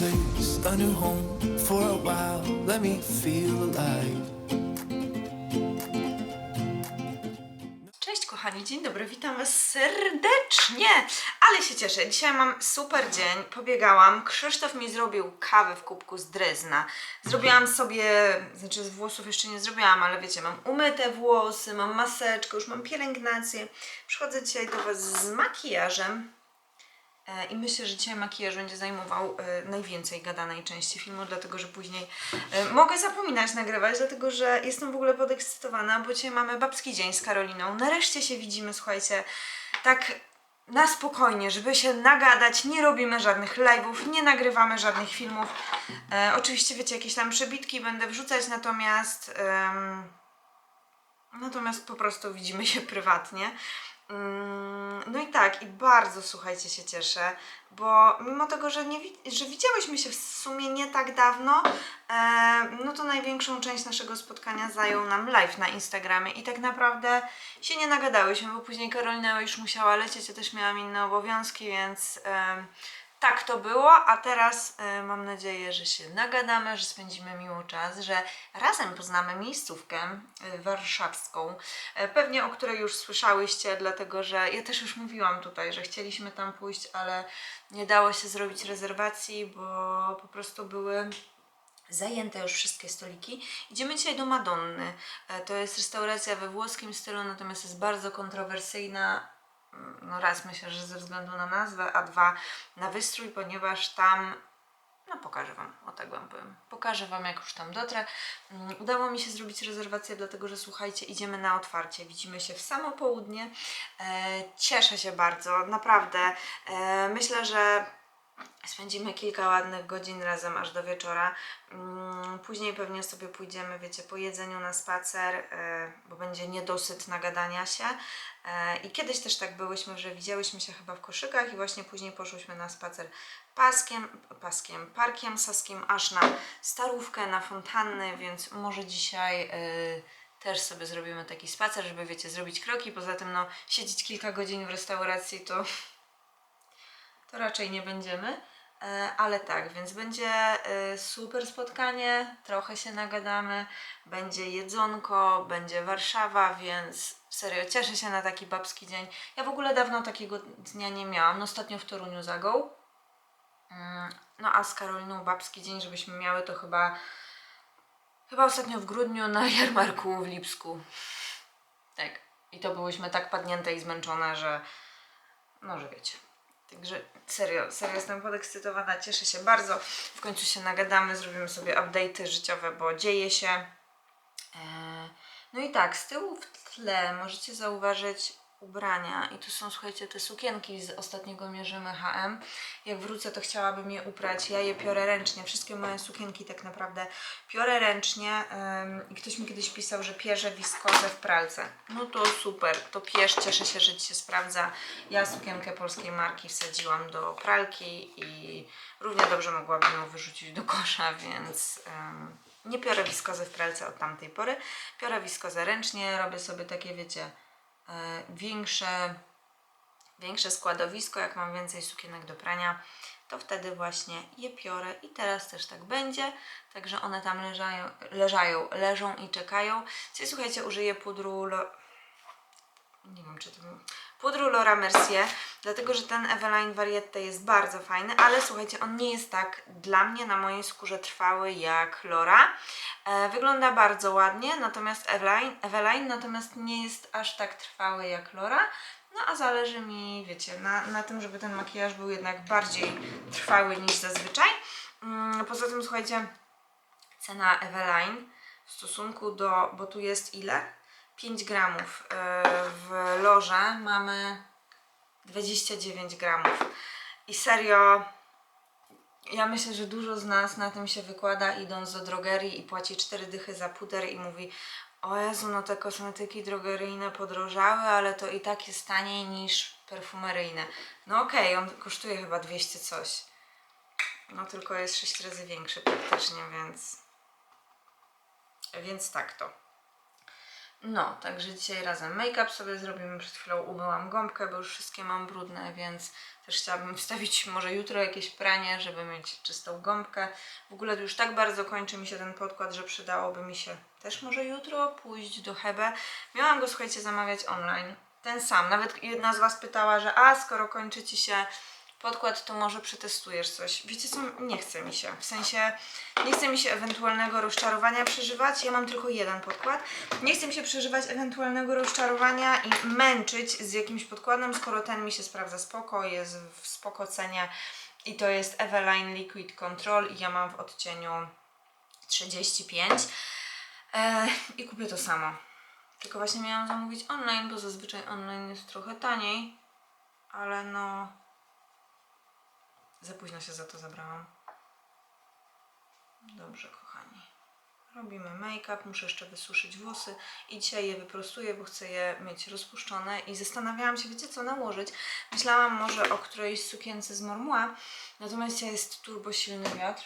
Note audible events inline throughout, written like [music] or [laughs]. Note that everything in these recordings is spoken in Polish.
place, a new home for a while. Let me feel alive. Cześć kochani, dzień dobry, witam Was serdecznie, ale się cieszę, dzisiaj mam super dzień, pobiegałam, Krzysztof mi zrobił kawę w kubku z drezna, zrobiłam sobie, znaczy z włosów jeszcze nie zrobiłam, ale wiecie, mam umyte włosy, mam maseczkę, już mam pielęgnację, przychodzę dzisiaj do Was z makijażem, i myślę, że dzisiaj makijaż będzie zajmował e, najwięcej gadanej części filmu, dlatego że później e, mogę zapominać nagrywać, dlatego że jestem w ogóle podekscytowana, bo dzisiaj mamy babski dzień z Karoliną. Nareszcie się widzimy, słuchajcie, tak na spokojnie, żeby się nagadać, nie robimy żadnych live'ów, nie nagrywamy żadnych filmów. E, oczywiście, wiecie, jakieś tam przebitki będę wrzucać, natomiast... Natomiast po prostu widzimy się prywatnie. Mm, No i tak, i bardzo słuchajcie się cieszę, bo mimo tego, że, nie, że widziałyśmy się w sumie nie tak dawno, e, no to największą część naszego spotkania zajął nam live na Instagramie i tak naprawdę się nie nagadałyśmy, bo później Karolina już musiała lecieć, ja też miałam inne obowiązki, więc em, tak to było, a teraz e, mam nadzieję, że się nagadamy, że spędzimy miło czas, że razem poznamy miejscówkę e, warszawską, e, pewnie o której już słyszałyście, dlatego że ja też już mówiłam tutaj, że chcieliśmy tam pójść, ale nie dało się zrobić rezerwacji, bo po prostu były zajęte już wszystkie stoliki. Idziemy dzisiaj do Madonny. E, To jest restauracja we włoskim stylu, natomiast jest bardzo kontrowersyjna. No raz myślę, że ze względu na nazwę, a dwa na wystrój, ponieważ tam no pokażę Wam, o tak Wam powiem. Pokażę Wam, jak już tam dotrę. Mm, Udało mi się zrobić rezerwację, dlatego że słuchajcie, idziemy na otwarcie. Widzimy się w samo południe. E, cieszę się bardzo, naprawdę. E, myślę, że spędzimy kilka ładnych godzin razem aż do wieczora. Mm, Później pewnie sobie pójdziemy, wiecie, po jedzeniu na spacer, e, bo będzie niedosyt nagadania się. E, I kiedyś też tak byłyśmy, że widziałyśmy się chyba w koszykach i właśnie później poszłyśmy na spacer paskiem, paskiem, parkiem saskim, aż na Starówkę, na fontanny, więc może dzisiaj e, też sobie zrobimy taki spacer, żeby, wiecie, zrobić kroki. Poza tym, no, siedzieć kilka godzin w restauracji to to raczej nie będziemy. E, Ale tak, więc będzie e, super spotkanie, trochę się nagadamy, będzie jedzonko, będzie Warszawa, więc serio cieszę się na taki babski dzień. Ja w ogóle dawno takiego dnia nie miałam, no ostatnio w Toruniu zagął. Mm, No a z Karoliną babski dzień, żebyśmy miały to chyba chyba ostatnio w grudniu na jarmarku w Lipsku. Tak. I to byłyśmy tak padnięte i zmęczone, że no, że wiecie. Także serio, serio jestem podekscytowana, cieszę się bardzo. W końcu się nagadamy, zrobimy sobie update'y życiowe, bo dzieje się. Eee, No i tak, z tyłu w tle możecie zauważyć ubrania i tu są, słuchajcie, te sukienki z ostatniego mierzymy HM. Jak wrócę, to chciałabym je uprać. Ja je piorę ręcznie. Wszystkie moje sukienki tak naprawdę piorę ręcznie. I ktoś mi kiedyś pisał, że pierze wiskozę w pralce. No to super, to pierz, cieszę się, że Ci się sprawdza. Ja sukienkę polskiej marki wsadziłam do pralki i równie dobrze mogłabym ją wyrzucić do kosza, więc nie piorę wiskozy w pralce od tamtej pory. Piorę wiskozę ręcznie, robię sobie takie, wiecie, większe, większe składowisko, jak mam więcej sukienek do prania, to wtedy właśnie je piorę i teraz też tak będzie, także one tam leżają, leżają, leżą i czekają. Dzisiaj słuchajcie, użyję pudru, lo... nie wiem czy to pudru Laura Mercier, dlatego że ten Eveline Variette jest bardzo fajny, ale słuchajcie, on nie jest tak dla mnie na mojej skórze trwały jak Lora. E, wygląda bardzo ładnie, natomiast Eveline, Eveline natomiast nie jest aż tak trwały jak Lora. No a zależy mi, wiecie, na, na tym, żeby ten makijaż był jednak bardziej trwały niż zazwyczaj. Mm, poza tym, słuchajcie, cena Eveline w stosunku do, bo tu jest ile? 5 gramów. E, W loże mamy 29 gramów. I serio, ja myślę, że dużo z nas na tym się wykłada, idąc do drogerii i płaci 4 dychy za puder i mówi o Jezu, no te kosmetyki drogeryjne podrożały, ale to i tak jest taniej niż perfumeryjne. No okej, on kosztuje chyba 200 coś. No tylko jest 6 razy większy praktycznie, więc... Więc tak to. No, także dzisiaj razem make-up sobie zrobimy. Przed chwilą umyłam gąbkę, bo już wszystkie mam brudne, więc też chciałabym [laughs] wstawić może jutro jakieś pranie, żeby mieć czystą gąbkę. W ogóle już tak bardzo kończy mi się ten podkład, że przydałoby mi się też może jutro pójść do Hebe. Miałam go, słuchajcie, zamawiać online. Ten sam. Nawet jedna z Was pytała, że a, skoro kończy Ci się podkład, to może przetestujesz coś. Wiecie co? Nie chce mi się. W sensie nie chce mi się ewentualnego rozczarowania przeżywać. Ja mam tylko jeden podkład. Nie chcę mi się przeżywać ewentualnego rozczarowania i męczyć z jakimś podkładem, skoro ten mi się sprawdza spoko, jest w spoko cenie i to jest Eveline Liquid Control i ja mam w odcieniu 35 e, i kupię to samo. Tylko właśnie miałam zamówić online, bo zazwyczaj online jest trochę taniej, ale no za późno się za to zabrałam. Dobrze, kochani. Robimy make-up, muszę jeszcze wysuszyć włosy i dzisiaj je wyprostuję, bo chcę je mieć rozpuszczone i zastanawiałam się, wiecie co nałożyć. Myślałam może o którejś sukience z Mormua, natomiast dzisiaj jest turbo silny wiatr,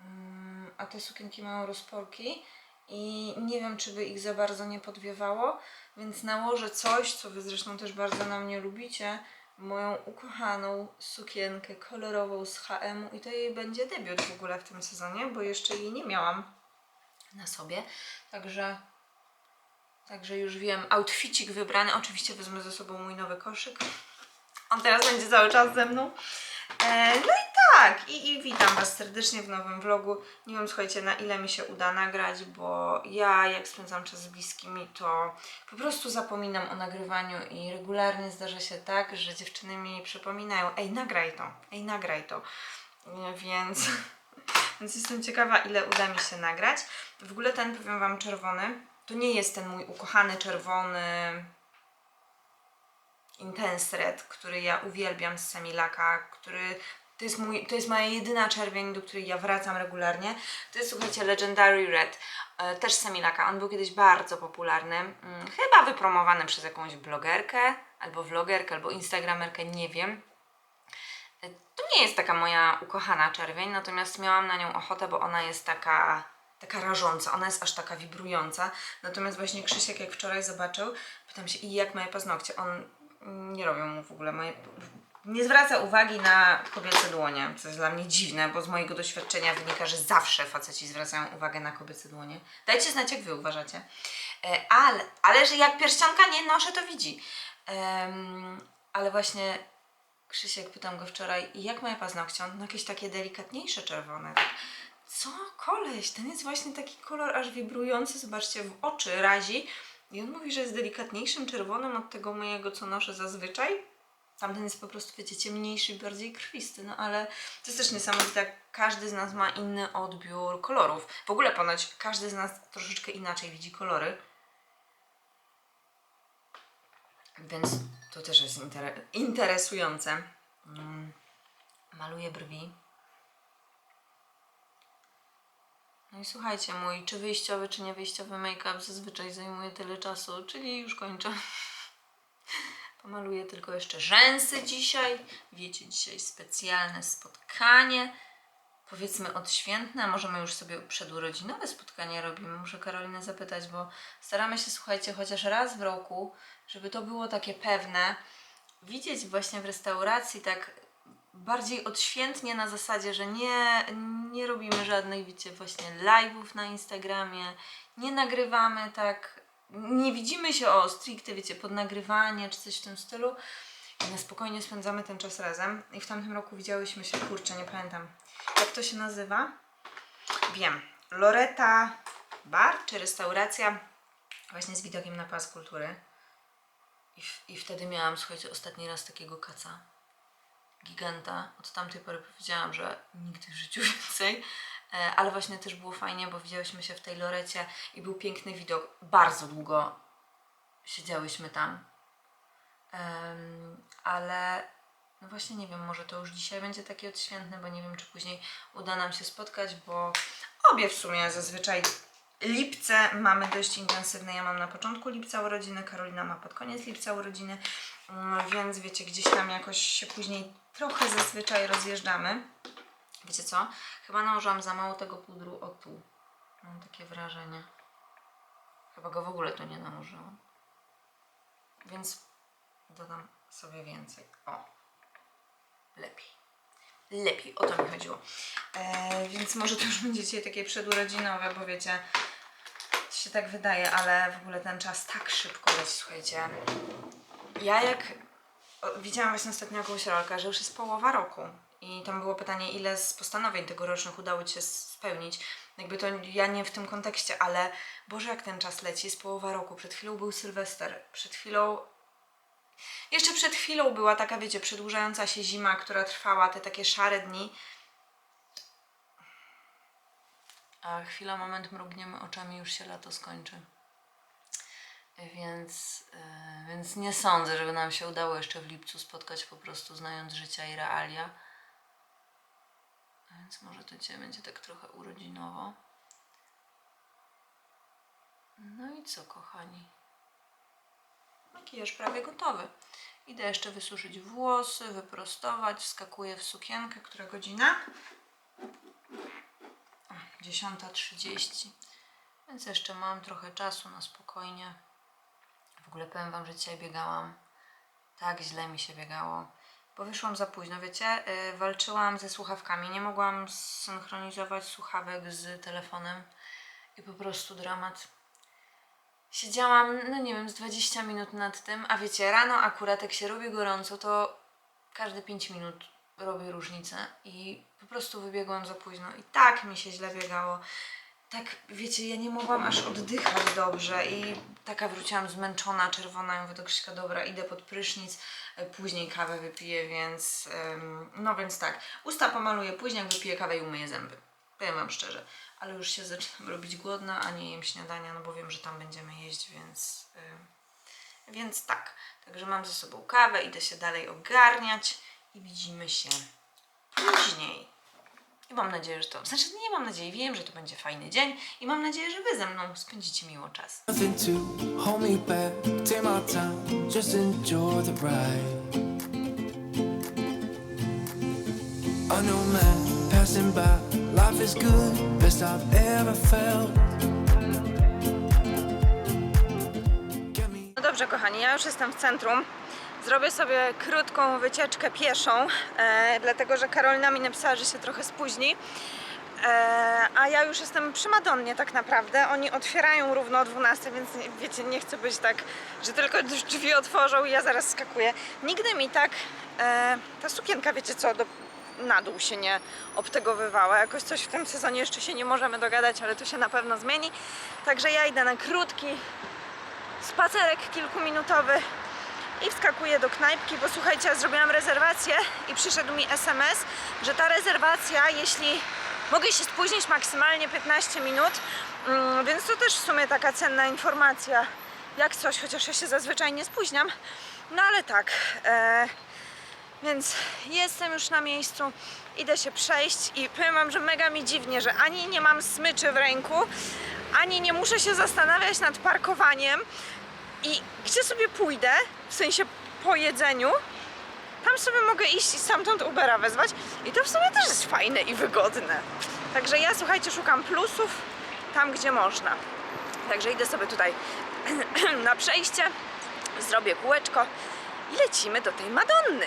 mm, a te sukienki mają rozporki i nie wiem, czy by ich za bardzo nie podwiewało, więc nałożę coś, co wy zresztą też bardzo na mnie lubicie, moją ukochaną sukienkę kolorową z H&M i to jej będzie debiut w ogóle w tym sezonie, bo jeszcze jej nie miałam na sobie, także także już wiem, outficik wybrany, oczywiście wezmę ze sobą mój nowy koszyk, on teraz będzie cały czas ze mną. E, no tak, i, i witam Was serdecznie w nowym vlogu. Nie wiem, słuchajcie, na ile mi się uda nagrać, bo ja jak spędzam czas z bliskimi, to po prostu zapominam o nagrywaniu i regularnie zdarza się tak, że dziewczyny mi przypominają, ej, nagraj to, ej, nagraj to. Więc, [laughs] więc jestem ciekawa, ile uda mi się nagrać. W ogóle ten, powiem Wam, czerwony, to nie jest ten mój ukochany czerwony Intense Red, który ja uwielbiam z Semilaka, który to jest, mój, to jest moja jedyna czerwień, do której ja wracam regularnie. To jest, słuchajcie, Legendary Red, e, też Semilaka. On był kiedyś bardzo popularny, mm, chyba wypromowany przez jakąś blogerkę, albo vlogerkę, albo instagramerkę, nie wiem. E, To nie jest taka moja ukochana czerwień, natomiast miałam na nią ochotę, bo ona jest taka, taka rażąca, ona jest aż taka wibrująca. Natomiast właśnie Krzysiek, jak wczoraj zobaczył, pytam się, i jak moje paznokcie? On mm, nie robią mu w ogóle moje. Nie zwraca uwagi na kobiece dłonie, co jest dla mnie dziwne, bo z mojego doświadczenia wynika, że zawsze faceci zwracają uwagę na kobiece dłonie. Dajcie znać, jak wy uważacie. E, ale, ale że jak pierścionka nie noszę, to widzi. Em, ale właśnie Krzysiek, pytam go wczoraj, jak moje paznokcie? No jakieś takie delikatniejsze czerwone. Tak, Co? Koleś, ten jest właśnie taki kolor aż wibrujący, zobaczcie, w oczy razi. I on mówi, że jest delikatniejszym czerwonym od tego mojego, co noszę zazwyczaj. Tamten jest po prostu, wiecie, ciemniejszy bardziej krwisty, no ale to jest też niesamowite, jak każdy z nas ma inny odbiór kolorów. W ogóle ponoć każdy z nas troszeczkę inaczej widzi kolory. Więc to też jest inter- interesujące. Mm. Maluję brwi. No i słuchajcie, mój czy wyjściowy, czy niewyjściowy make-up zazwyczaj zajmuje tyle czasu, czyli już kończę. [laughs] Pomaluję tylko jeszcze rzęsy dzisiaj. Wiecie, dzisiaj specjalne spotkanie. Powiedzmy odświętne, możemy już sobie przedurodzinowe spotkanie robimy. Muszę Karolinę zapytać, bo staramy się, słuchajcie, chociaż raz w roku, żeby to było takie pewne. Widzieć właśnie w restauracji tak bardziej odświętnie na zasadzie, że nie, nie robimy żadnych, wiecie, właśnie live'ów na Instagramie, nie nagrywamy tak, nie widzimy się o stricte, wiecie, pod nagrywanie czy coś w tym stylu. I na spokojnie spędzamy ten czas razem. I w tamtym roku widziałyśmy się, kurczę, nie pamiętam, jak to się nazywa? Wiem, Loreta Bar czy restauracja właśnie z widokiem na Pas Kultury. I, w, I wtedy miałam, słuchajcie, ostatni raz takiego kaca giganta. Od tamtej pory powiedziałam, że nigdy w życiu [laughs] więcej. E, Ale właśnie też było fajnie, bo widziałyśmy się w tej lorecie i był piękny widok. Bardzo długo siedziałyśmy tam. Ale no właśnie nie wiem, może to już dzisiaj będzie taki odświętny, bo nie wiem, czy później uda nam się spotkać, bo obie w sumie zazwyczaj lipce mamy dość intensywne. Ja mam na początku lipca urodziny, Karolina ma pod koniec lipca urodziny, mm, więc wiecie, gdzieś tam jakoś się później trochę zazwyczaj rozjeżdżamy. Wiecie co? Chyba nałożyłam za mało tego pudru o tu. Mam takie wrażenie. Chyba go w ogóle tu nie nałożyłam. Więc dodam sobie więcej. O. Lepiej. Lepiej, o to mi chodziło. E, więc może to już będzie dzisiaj takie przedurodzinowe, bo wiecie, się tak wydaje, ale w ogóle ten czas tak szybko leci, słuchajcie. Ja jak widziałam właśnie ostatnio jakąś rolkę, że już jest połowa roku i tam było pytanie, ile z postanowień tegorocznych udało Ci się spełnić. Jakby to ja nie w tym kontekście, ale Boże, jak ten czas leci, jest połowa roku. Przed chwilą był Sylwester, przed chwilą jeszcze przed chwilą była taka, wiecie, przedłużająca się zima, która trwała te takie szare dni. A chwila, moment, mrugniemy oczami, już się lato skończy. Więc, e, więc nie sądzę, żeby nam się udało jeszcze w lipcu spotkać, po prostu znając życia i realia. Więc może to dzisiaj będzie tak trochę urodzinowo. No i co, kochani? Makijaż prawie gotowy. Idę jeszcze wysuszyć włosy, wyprostować. Wskakuję w sukienkę. Która godzina? O, 10.30. Więc jeszcze mam trochę czasu na spokojnie. W ogóle powiem Wam, że dzisiaj biegałam. Tak źle mi się biegało. Bo wyszłam za późno, wiecie? Yy, walczyłam ze słuchawkami. Nie mogłam zsynchronizować słuchawek z telefonem. I po prostu dramat. Siedziałam, no nie wiem, z 20 minut nad tym, a wiecie, rano akurat jak się robi gorąco, to każde 5 minut robi różnicę i po prostu wybiegłam za późno i tak mi się źle biegało. Tak, wiecie, ja nie mogłam aż oddychać dobrze i taka wróciłam zmęczona, czerwona, ja mówię do Krzyśka, dobra, idę pod prysznic, e, później kawę wypiję, więc em, no więc tak, usta pomaluję później, jak wypiję kawę i umyję zęby. Powiem Wam szczerze, ale już się zaczynam robić głodna, a nie jem śniadania, no bo wiem, że tam będziemy jeść, więc, więc tak. Także mam ze sobą kawę, idę się dalej ogarniać i widzimy się później. I mam nadzieję, że to, znaczy nie mam nadziei, wiem, że to będzie fajny dzień i mam nadzieję, że Wy ze mną spędzicie miło czas. Nothing to hold me back. Take my time, just enjoy the ride. I know man passing by. Life is good, best I've ever felt. Get me. No dobrze, kochani, ja już jestem w centrum. Zrobię sobie krótką wycieczkę pieszą, e, dlatego że Karolina mi napisała, że się trochę spóźni. E, a ja już jestem przy Madonnie tak naprawdę. Oni otwierają równo o 12, więc wiecie, nie chcę być tak, że tylko drzwi otworzą i ja zaraz skakuję. Nigdy mi tak e, ta sukienka, wiecie co, do, na dół się nie obtegowywała. Jakoś coś w tym sezonie jeszcze się nie możemy dogadać, ale to się na pewno zmieni. Także ja idę na krótki spacerek kilkuminutowy i wskakuję do knajpki, bo słuchajcie, ja zrobiłam rezerwację i przyszedł mi SMS, że ta rezerwacja, jeśli mogę się spóźnić maksymalnie 15 minut, mm, więc to też w sumie taka cenna informacja, jak coś, chociaż ja się zazwyczaj nie spóźniam. No ale tak, e, więc jestem już na miejscu, idę się przejść i powiem wam, że mega mi dziwnie, że ani nie mam smyczy w ręku, ani nie muszę się zastanawiać nad parkowaniem i gdzie sobie pójdę, w sensie po jedzeniu, tam sobie mogę iść i stamtąd Ubera wezwać i to w sumie też jest fajne i wygodne. Także ja, słuchajcie, szukam plusów tam, gdzie można. Także idę sobie tutaj [clears throat] na przejście, zrobię kółeczko i lecimy do tej Madonny.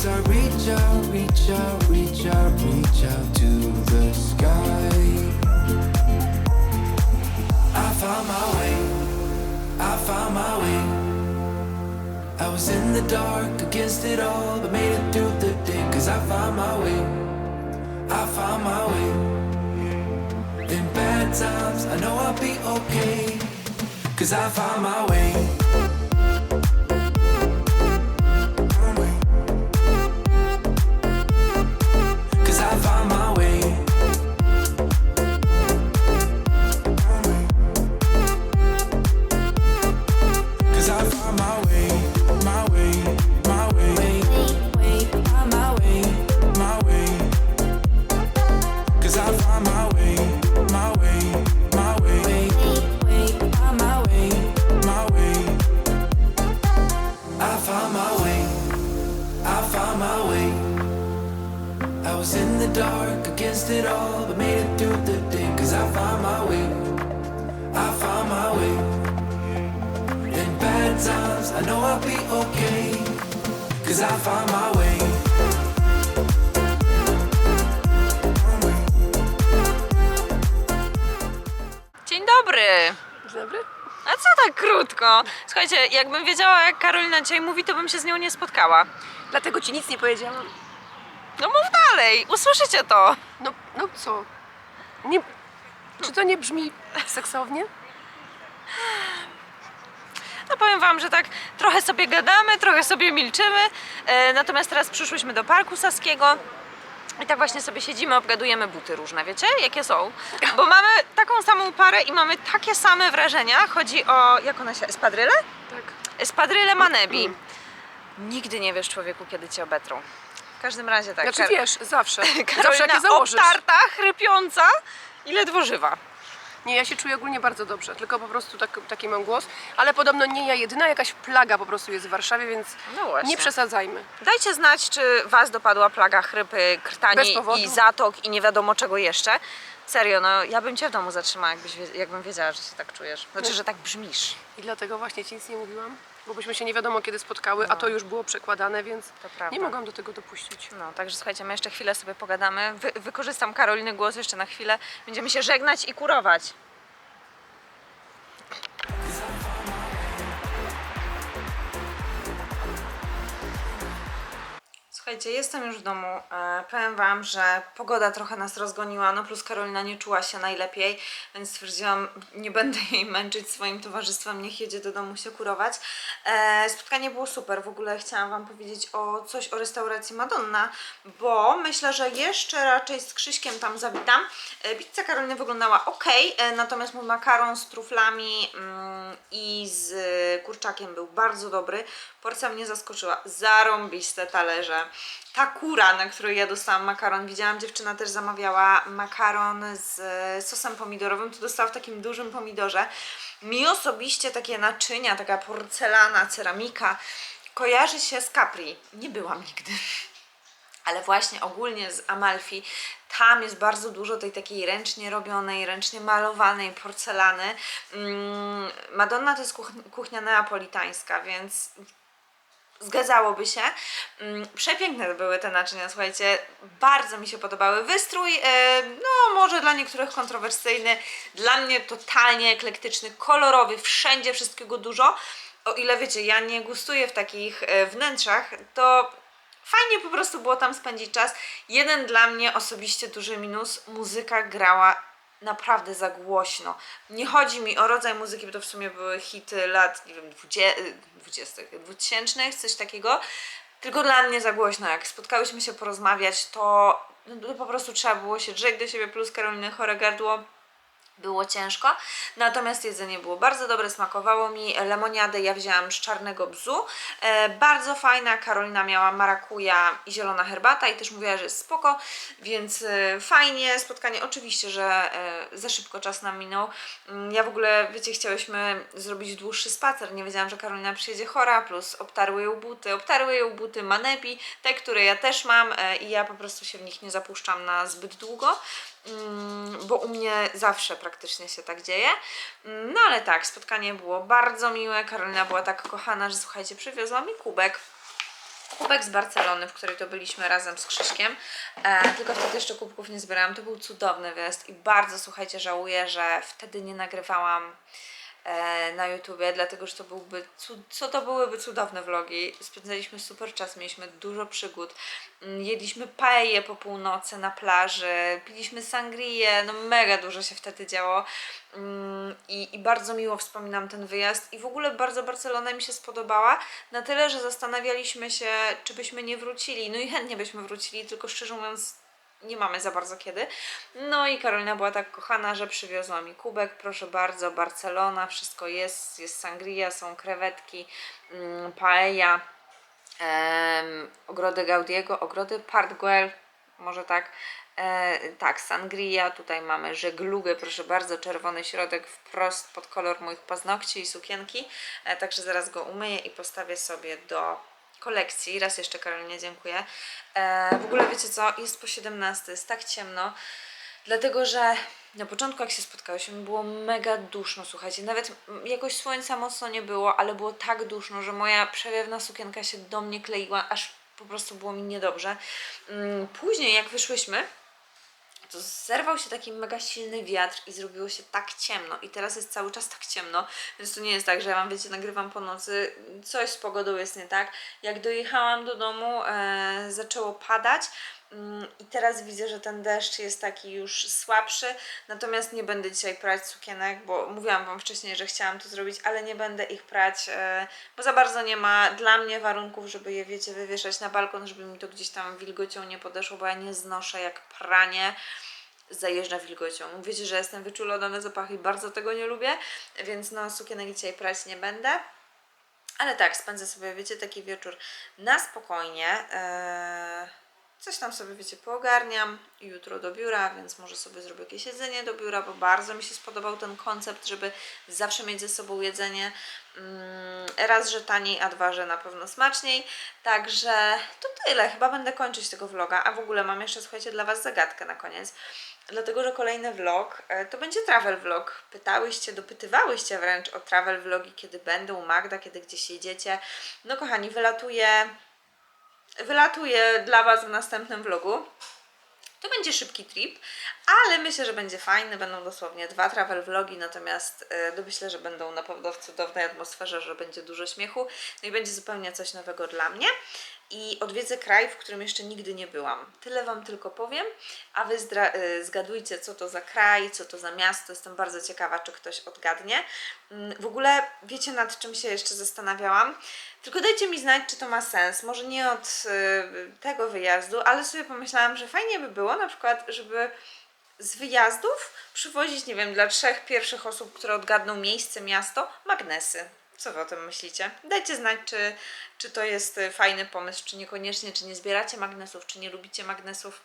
As I reach out, reach out, reach out, reach out to the sky. I found my way, I found my way. I was in the dark against it all, but made it through the day. Cause I found my way, I found my way. In bad times, I know I'll be okay. Cause I found my way. Jakbym wiedziała jak Karolina dzisiaj mówi, to bym się z nią nie spotkała. Dlatego ci nic nie powiedziałam. No mów dalej, usłyszycie to. No, no co? Nie, czy to nie brzmi seksownie? No powiem wam, że tak trochę sobie gadamy, trochę sobie milczymy. E, natomiast teraz przyszłyśmy do Parku Saskiego. I tak właśnie sobie siedzimy, obgadujemy buty różne, wiecie? Jakie są? Bo mamy taką samą parę i mamy takie same wrażenia. Chodzi o, jak ona się, espadryle? Tak. Espadryle Manebi. Nigdy nie wiesz człowieku, kiedy cię obetrą. W każdym razie tak. Znaczy Kar- wiesz, zawsze. [laughs] zawsze Karolina jak je założysz. obtarta, chrypiąca i ledwo żywa. Nie, ja się czuję ogólnie bardzo dobrze, tylko po prostu tak, taki mam głos. Ale podobno nie ja jedyna, jakaś plaga po prostu jest w Warszawie, więc No właśnie. nie przesadzajmy. Dajcie znać, czy Was dopadła plaga chrypy, Bez krtani powodu. i zatok i nie wiadomo czego jeszcze. Serio, no ja bym Cię w domu zatrzymała, jakbyś, wie- jakbym wiedziała, że się tak czujesz. Znaczy, że tak brzmisz. I dlatego właśnie ci nic nie mówiłam, bo byśmy się nie wiadomo kiedy spotkały, a to już było przekładane, więc prawda. nie mogłam do tego dopuścić. No, także słuchajcie, my jeszcze chwilę sobie pogadamy. Wy, wykorzystam Karoliny głos jeszcze na chwilę. Będziemy się żegnać i kurować. Słuchajcie, jestem już w domu. E, powiem Wam, że pogoda trochę nas rozgoniła, no plus Karolina nie czuła się najlepiej, więc stwierdziłam, nie będę [laughs] jej męczyć swoim towarzystwem, niech jedzie do domu się kurować. E, spotkanie było super, w ogóle chciałam Wam powiedzieć o coś o restauracji Madonna, bo myślę, że jeszcze raczej z Krzyśkiem tam zawitam. E, pizza Karoliny wyglądała ok, e, natomiast mój makaron z truflami mm, i z kurczakiem był bardzo dobry. Porcja mnie zaskoczyła. Zarąbiste talerze. Ta kura, na której ja dostałam makaron, widziałam, dziewczyna też zamawiała makaron z e, sosem pomidorowym, to dostała w takim dużym pomidorze. Mi osobiście takie naczynia, taka porcelana, ceramika kojarzy się z Capri. Nie byłam nigdy [laughs] ale właśnie ogólnie z Amalfi tam jest bardzo dużo tej takiej ręcznie robionej, ręcznie malowanej porcelany. Mm, Madonna to jest kuch- kuchnia neapolitańska, więc zgadzałoby się. Mm, Przepiękne były te naczynia, słuchajcie, bardzo mi się podobały. Wystrój, e, no może dla niektórych kontrowersyjny, dla mnie totalnie eklektyczny, kolorowy, wszędzie wszystkiego dużo. O ile wiecie, ja nie gustuję w takich e, wnętrzach, to fajnie po prostu było tam spędzić czas. Jeden dla mnie osobiście duży minus, muzyka grała naprawdę za głośno. Nie chodzi mi o rodzaj muzyki, bo to w sumie były hity lat, nie wiem, 20, 20 2000, coś takiego. Tylko dla mnie za głośno. Jak spotkałyśmy się porozmawiać, to, no, po prostu trzeba było się drzeć do siebie, plus Karoliny chore gardło było ciężko, natomiast jedzenie było bardzo dobre, smakowało mi. Lemoniadę ja wzięłam z czarnego bzu, e, bardzo fajna, Karolina miała marakuja i zielona herbata i też mówiła, że jest spoko, więc e, fajnie, spotkanie, oczywiście, że e, za szybko czas nam minął. Mm, Ja w ogóle, wiecie, chciałyśmy zrobić dłuższy spacer, nie wiedziałam, że Karolina przyjedzie chora, plus obtarły ją buty, obtarły ją buty Manepi, te, które ja też mam e, i ja po prostu się w nich nie zapuszczam na zbyt długo, bo u mnie zawsze praktycznie się tak dzieje. Mm, No ale tak, spotkanie było bardzo miłe, Karolina była tak kochana, że słuchajcie, przywiozła mi kubek. Kubek z Barcelony, w której to byliśmy razem z Krzyśkiem, e, tylko wtedy jeszcze kubków nie zbierałam. To był cudowny wyjazd i bardzo, słuchajcie, żałuję, że wtedy nie nagrywałam na YouTubie, dlatego że to byłby, co to byłyby cudowne vlogi. Spędzaliśmy super czas, mieliśmy dużo przygód. Mm, Jedliśmy paella po północy na plaży, piliśmy sangrię, no mega dużo się wtedy działo. Mm, I, I bardzo miło wspominam ten wyjazd i w ogóle bardzo Barcelona mi się spodobała, na tyle, że zastanawialiśmy się, czy byśmy nie wrócili. No i chętnie byśmy wrócili, tylko szczerze mówiąc nie mamy za bardzo kiedy. No i Karolina była tak kochana, że przywiozła mi kubek, proszę bardzo, Barcelona, wszystko jest, jest sangria, są krewetki, mm, paella, em, ogrody Gaudiego, ogrody Partguel, może tak, e, tak, sangria, tutaj mamy żeglugę, proszę bardzo, czerwony środek wprost pod kolor moich paznokci i sukienki, e, także zaraz go umyję i postawię sobie do kolekcji. Raz jeszcze Karolinie dziękuję. E, w ogóle wiecie co, jest po 17, jest tak ciemno, Dlatego, że na początku jak się spotkałyśmy było mega duszno, słuchajcie, nawet jakoś słońca mocno nie było, ale było tak duszno, że moja przewiewna sukienka się do mnie kleiła, aż po prostu było mi niedobrze. Mm, Później jak wyszłyśmy, to zerwał się taki mega silny wiatr i zrobiło się tak ciemno i teraz jest cały czas tak ciemno, więc to nie jest tak, że ja wam wiecie, nagrywam po nocy, coś z pogodą jest nie tak. Jak dojechałam do domu, e, zaczęło padać i teraz widzę, że ten deszcz jest taki już słabszy, natomiast nie będę dzisiaj prać sukienek, bo mówiłam wam wcześniej, że chciałam to zrobić, ale nie będę ich prać, e, bo za bardzo nie ma dla mnie warunków, żeby je, wiecie, wywieszać na balkon, żeby mi to gdzieś tam wilgocią nie podeszło, bo ja nie znoszę jak pranie zajeżdża wilgocią. Wiecie, że jestem wyczulona na zapachy i bardzo tego nie lubię, więc no sukienek dzisiaj prać nie będę. Ale tak, spędzę sobie, wiecie, taki wieczór na spokojnie. Eee, coś tam sobie, wiecie, poogarniam jutro do biura, więc może sobie zrobię jakieś jedzenie do biura, bo bardzo mi się spodobał ten koncept, żeby zawsze mieć ze sobą jedzenie. Mm, raz, że taniej, a dwa, że na pewno smaczniej. Także to tyle. Chyba będę kończyć tego vloga. A w ogóle mam jeszcze, słuchajcie, dla Was zagadkę na koniec. Dlatego, że kolejny vlog e, to będzie travel vlog. Pytałyście, dopytywałyście wręcz o travel vlogi, kiedy będą Magda, kiedy gdzieś jedziecie. No kochani, wylatuję, wylatuję dla Was w następnym vlogu. To będzie szybki trip, ale myślę, że będzie fajny. Będą dosłownie dwa travel vlogi, natomiast no myślę, że będą na pewno w cudownej atmosferze, że będzie dużo śmiechu. No i będzie zupełnie coś nowego dla mnie. I odwiedzę kraj, w którym jeszcze nigdy nie byłam. Tyle Wam tylko powiem, a Wy e, zgadujcie, co to za kraj, co to za miasto. Jestem bardzo ciekawa, czy ktoś odgadnie. Mm, W ogóle wiecie, nad czym się jeszcze zastanawiałam? Tylko dajcie mi znać, czy to ma sens. Może nie od y, tego wyjazdu, ale sobie pomyślałam, że fajnie by było na przykład, żeby z wyjazdów przywozić, nie wiem, dla trzech pierwszych osób, które odgadną miejsce, miasto, magnesy. Co wy o tym myślicie? Dajcie znać, czy, czy to jest y, fajny pomysł, czy niekoniecznie, czy nie zbieracie magnesów, czy nie lubicie magnesów.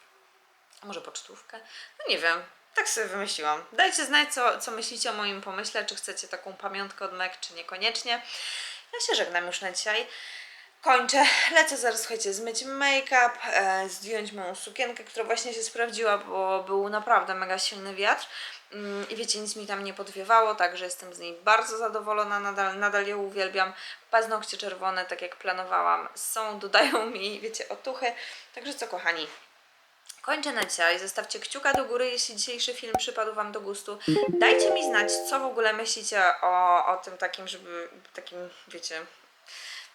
Może pocztówkę? No nie wiem. Tak sobie wymyśliłam. Dajcie znać, co, co myślicie o moim pomyśle, czy chcecie taką pamiątkę od MEK, czy niekoniecznie. Ja się żegnam już na dzisiaj. Kończę. Lecę zaraz, słuchajcie, zmyć make-up, e, zdjąć moją sukienkę, która właśnie się sprawdziła, bo był naprawdę mega silny wiatr. Mm, I wiecie, nic mi tam nie podwiewało, także jestem z niej bardzo zadowolona, nadal, nadal ją uwielbiam. Paznokcie czerwone, tak jak planowałam, są, dodają mi, wiecie, otuchy. Także co, kochani, Kończę na dzisiaj. Zostawcie kciuka do góry, jeśli dzisiejszy film przypadł Wam do gustu. Dajcie mi znać, co w ogóle myślicie o, o tym takim, żeby takim, wiecie,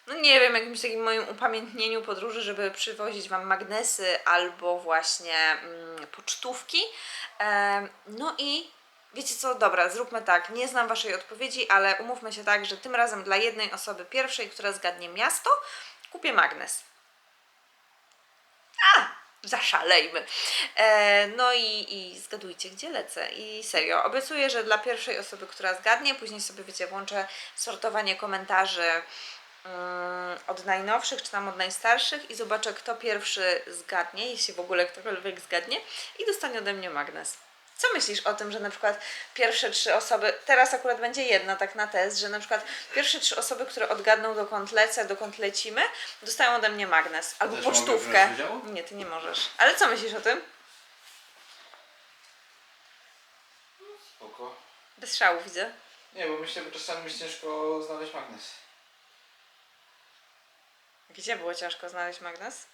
no nie wiem, jakimś takim moim upamiętnieniu podróży, żeby przywozić Wam magnesy albo właśnie mm, pocztówki. Em, no i wiecie co, dobra, zróbmy tak. Nie znam Waszej odpowiedzi, ale umówmy się tak, że tym razem dla jednej osoby pierwszej, która zgadnie miasto, kupię magnes. A! Zaszalejmy. E, no i, i zgadujcie, gdzie lecę. I serio, obiecuję, że dla pierwszej osoby, która zgadnie, później sobie, wiecie, włączę sortowanie komentarzy od najnowszych, czy tam od najstarszych i zobaczę, kto pierwszy zgadnie, jeśli w ogóle ktokolwiek zgadnie i dostanie ode mnie magnes. Co myślisz o tym, że na przykład pierwsze trzy osoby, teraz akurat będzie jedna tak na test, że na przykład pierwsze trzy osoby, które odgadną dokąd lecę, dokąd lecimy, dostają ode mnie magnes albo Też mogę pocztówkę. Nie, ty nie możesz. Ale co myślisz o tym? Spoko. Bez szału widzę. Nie, bo myślę, że czasami jest ciężko znaleźć magnes. Gdzie było ciężko znaleźć magnes?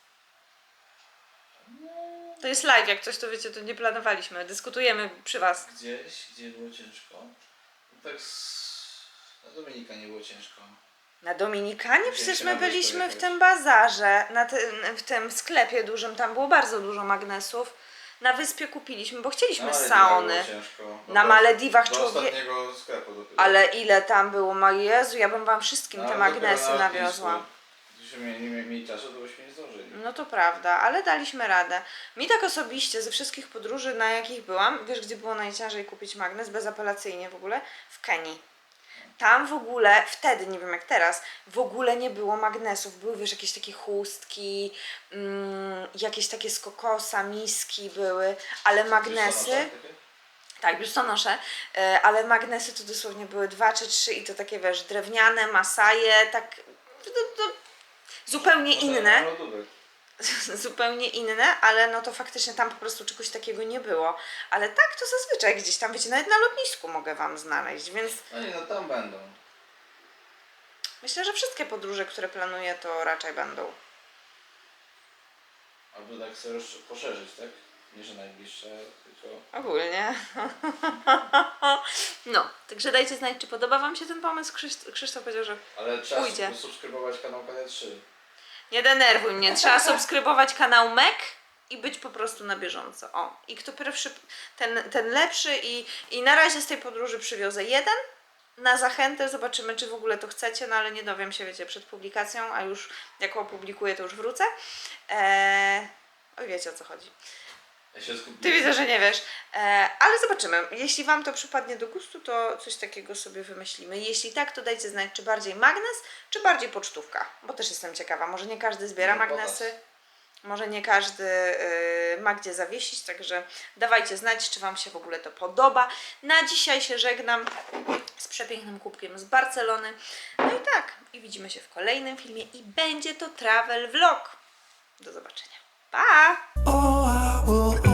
To jest live, jak coś to wiecie, to nie planowaliśmy. Dyskutujemy przy was. Gdzieś, gdzie było ciężko. No tak z... na Dominika nie było ciężko. Na Dominikanie przecież my byliśmy w tym bazarze, na tym, w tym sklepie dużym, tam było bardzo dużo magnesów. Na wyspie kupiliśmy, bo chcieliśmy Malediwach saony. No Na do- Malediwach człowiek... Ale ile tam było, ma Jezu, ja bym wam wszystkim No, te magnesy na nawiozła. Gdybyśmy mieli, nie mieli czasu, to byśmy nie zdążyli. No to prawda, ale daliśmy radę. Mi tak osobiście ze wszystkich podróży, na jakich byłam, wiesz gdzie było najciężej kupić magnes, bezapelacyjnie w ogóle? W Kenii. Tam w ogóle, wtedy, nie wiem jak teraz, w ogóle nie było magnesów. Były, wiesz, jakieś takie chustki, mm, jakieś takie z kokosa, miski były, ale magnesy... Co na to? Tak, biustonosze, e, ale magnesy to dosłownie były dwa czy trzy i to takie, wiesz, drewniane, masaje, tak zupełnie inne. [laughs] zupełnie inne, ale no to faktycznie tam po prostu czegoś takiego nie było. Ale tak to zazwyczaj gdzieś tam, wiecie, nawet na lotnisku mogę Wam znaleźć, więc No nie, no tam będą. myślę, że wszystkie podróże, które planuję, to raczej będą. Albo tak sobie rozsz- poszerzyć, tak? Nie, że najbliższe, tylko... Ogólnie. [laughs] No, także dajcie znać, czy podoba Wam się ten pomysł. Krzysztof, Krzysztof powiedział, że Ale trzeba Pójdzie. subskrybować kanał KD3. nie denerwuj mnie, trzeba subskrybować kanał MEK i być po prostu na bieżąco. O, i kto pierwszy, ten, ten lepszy i, i na razie z tej podróży przywiozę jeden. Na zachętę zobaczymy, czy w ogóle to chcecie, no ale nie dowiem się, wiecie, przed publikacją, a już jak opublikuję, to już wrócę. Eee, oj, wiecie o co chodzi. Ja się skupiłem. Ty widzę, że nie wiesz, e, ale zobaczymy. Jeśli Wam to przypadnie do gustu, to coś takiego sobie wymyślimy. Jeśli tak, to dajcie znać, czy bardziej magnes, czy bardziej pocztówka, bo też jestem ciekawa. Może nie każdy zbiera No, magnesy, może nie każdy y, ma gdzie zawiesić, także dawajcie znać, czy Wam się w ogóle to podoba. Na dzisiaj się żegnam z przepięknym kubkiem z Barcelony. No i tak, i widzimy się w kolejnym filmie i będzie to travel vlog. Do zobaczenia. Pa! Oh, I will